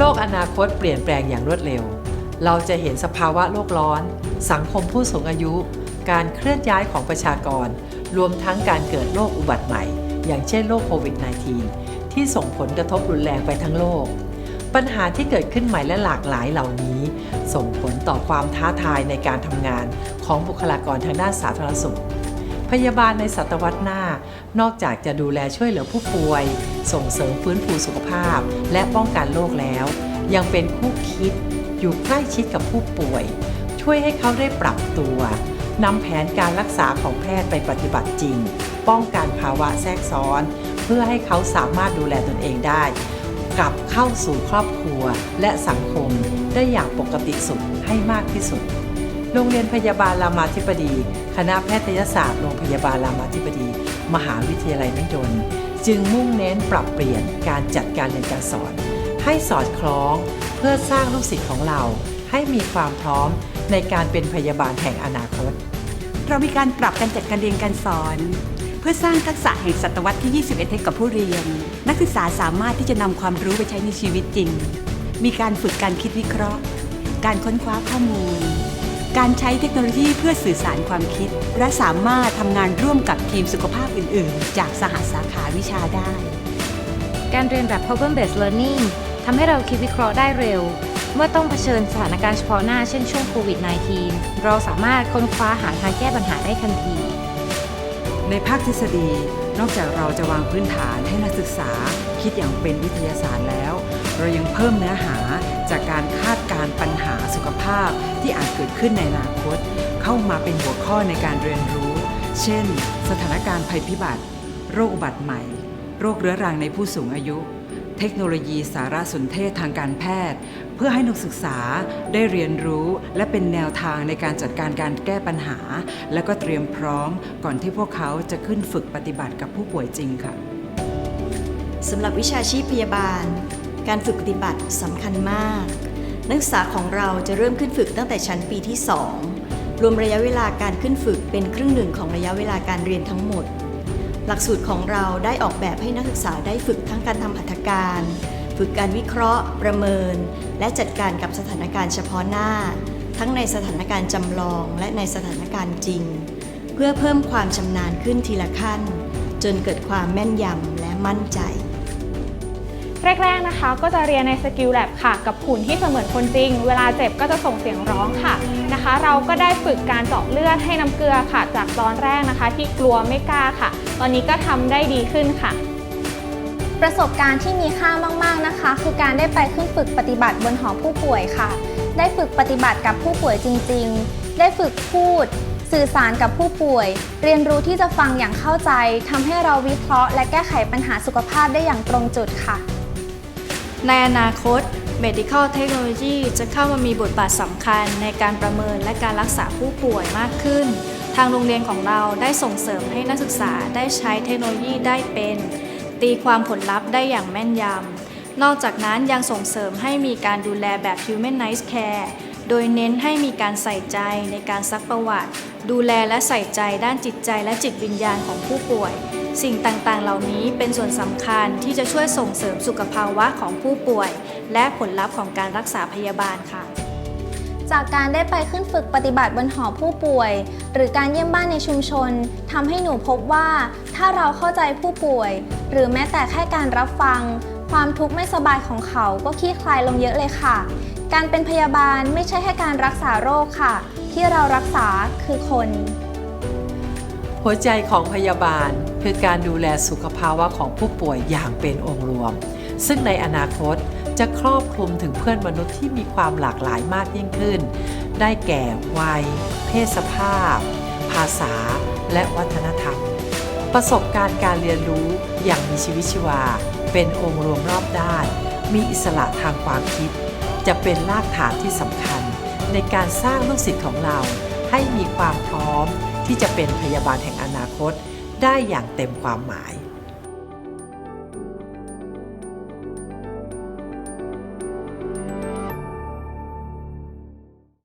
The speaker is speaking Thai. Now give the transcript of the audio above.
โลกอนาคตเปลี่ยนแปลงอย่างรวดเร็ว เราจะเห็นสภาวะโลกร้อน สังคมผู้สูงอายุ การเคลื่อนย้ายของประชากร รวมทั้งการเกิดโรคอุบัติใหม่ อย่างเช่นโรคโควิด -19 ที่ส่งผลกระทบรุนแรงไปทั้งโลก ปัญหาที่เกิดขึ้นใหม่และหลากหลายเหล่านี้ ส่งผลต่อความท้าทายในการทำงานของบุคลากรทางด้านสาธารณสุข พยาบาลในศตวรรษหน้า นอกจากจะดูแลช่วยเหลือผู้ป่วย ส่งเสริมฟื้นฟูสุขภาพ และป้องกันโรคแล้ว ยังเป็นคู่คิด อยู่ใกล้ชิดกับผู้ป่วย ช่วยให้เขาได้ปรับตัวนำแผนการรักษาของแพทย์ไปปฏิบัติจริง ป้องกันภาวะแทรกซ้อน เพื่อให้เขาสามารถดูแลตนเองได้ กลับเข้าสู่ครอบครัวและสังคมได้อย่างปกติสุขให้มากที่สุด โรงเรียนพยาบาลรามาธิบดี คณะแพทยศาสตร์โรงพยาบาลรามาธิบดี มหาวิทยาลัยมหิดลจึงมุ่งเน้นปรับเปลี่ยนการจัดการเรียนการสอน ให้สอดคล้อง เพื่อสร้างลูกศิษย์ของเรา ให้มีความพร้อมในการเป็นพยาบาลแห่งอนาคต เรามีการปรับการจัดการเรียนการสอน เพื่อสร้างทักษะแห่งศตวรรษที่ 21 ให้กับผู้เรียน นักศึกษาสามารถที่จะนำความรู้ไปใช้ในชีวิตจริง มีการฝึกการคิดวิเคราะห์ การค้นคว้าข้อมูล การใช้เทคโนโลยีเพื่อสื่อสารความคิด และสามารถทำงานร่วมกับทีมสุขภาพอื่น ๆ จากสหสาขาวิชาได้ การเรียนแบบ problem based learning ทำให้เราคิดวิเคราะห์ได้เร็ว เมื่อต้องเผชิญสถานการณ์เฉพาะหน้าเช่นช่วงโควิด -19 เราสามารถค้นคว้าหาทางแก้ปัญหาได้ทันที ในภาคทฤษฎี นอกจากเราจะวางพื้นฐานให้นักศึกษา คิดอย่างเป็นวิทยาศาสตร์แล้ว เรายังเพิ่มเนื้อหาจากการคาดการณ์ปัญหาสุขภาพ ที่อาจเกิดขึ้นในอนาคต เข้ามาเป็นหัวข้อในการเรียนรู้ เช่น สถานการณ์ภัยพิบัติ โรคอุบัติใหม่ โรคเรื้อรังในผู้สูงอายุ เทคโนโลยีสารสนเทศทางการแพทย์ เพื่อให้นักศึกษาได้เรียนรู้และเป็นแนวทางในการจัดการการแก้ปัญหา และก็เตรียมพร้อม ก่อนที่พวกเขาจะขึ้นฝึกปฏิบัติกับผู้ป่วยจริงค่ะสำหรับวิชาชีพพยาบาล การฝึกปฏิบัติสำคัญมาก นักศึกษาของเราจะเริ่มขึ้นฝึกตั้งแต่ชั้นปีที่ 2 รวมระยะเวลาการขึ้นฝึกเป็นครึ่งหนึ่งของระยะเวลาการเรียนทั้งหมด หลักสูตรของเราได้ออกแบบให้นักศึกษาได้ฝึกทั้งการทำหัตถการ ฝึกการวิเคราะห์ ประเมิน และจัดการกับสถานการณ์เฉพาะหน้า ทั้งในสถานการณ์จำลองและในสถานการณ์จริง เพื่อเพิ่มความชำนาญขึ้นทีละขั้น จนเกิดความแม่นยำและมั่นใจ แรกๆนะคะ ก็จะเรียนในสกิลแลบค่ะ กับหุ่นที่เสมือนคนจริง เวลาเจ็บก็จะส่งเสียงร้องค่ะนะคะ เราก็ได้ฝึกการเจาะเลือดให้น้ำเกลือค่ะ จากตอนแรกนะคะ ที่กลัวไม่กล้าค่ะ ตอนนี้ก็ทำได้ดีขึ้นค่ะประสบการณ์ที่มีค่ามาก ๆ นะคะ คือการได้ไปขึ้นฝึกปฏิบัติบนหอผู้ป่วยค่ะ ได้ฝึกปฏิบัติกับผู้ป่วยจริง ๆ ได้ฝึกพูด สื่อสารกับผู้ป่วย เรียนรู้ที่จะฟังอย่างเข้าใจทำให้เราวิเคราะห์ และแก้ไขปัญหาสุขภาพได้อย่างตรงจุดค่ะ ในอนาคต medical technology จะเข้ามามีบทบาทสำคัญในการประเมินและการรักษาผู้ป่วยมากขึ้น ทางโรงเรียนของเราได้ส่งเสริมให้นักศึกษาได้ใช้เทคโนโลยีได้เป็น ตีความผลลัพธ์ได้อย่างแม่นยำ นอกจากนั้นยังส่งเสริมให้มีการดูแลแบบ humanized care โดยเน้นให้มีการใส่ใจในการซักประวัติ ดูแลและใส่ใจด้านจิตใจและจิตวิญญาณของผู้ป่วย สิ่งต่างๆ เหล่านี้เป็นส่วนสำคัญที่จะช่วยส่งเสริมสุขภาวะของผู้ป่วย และผลลัพธ์ของการรักษาพยาบาลค่ะ จากการได้ไปขึ้นฝึกปฏิบัติบนหอผู้ป่วย หรือการเยี่ยมบ้านในชุมชนทำให้หนูพบว่า ถ้าเราเข้าใจผู้ป่วย หรือแม้แต่แค่การรับฟัง ความทุกข์ไม่สบายของเขาก็คลี่คลายลงเยอะเลยค่ะ การเป็นพยาบาลไม่ใช่แค่การรักษาโรคค่ะ ที่เรารักษาคือคน หัวใจของพยาบาลคือการดูแลสุขภาวะของผู้ป่วยอย่างเป็นองค์รวม ซึ่งในอนาคตจะครอบคลุมถึงเพื่อนมนุษย์ที่มีความหลากหลายมากยิ่งขึ้น ได้แก่วัย เพศสภาพ ภาษา และวัฒนธรรม ประสบการณ์การเรียนรู้อย่างมีชีวิตชีวา เป็นองค์รวมรอบด้าน มีอิสระทางความคิด จะเป็นรากฐานที่สำคัญ ในการสร้างลูกศิษย์ของเราให้มีความพร้อมที่จะเป็นพยาบาลแห่ง คตได้อย่างเต็มความหมาย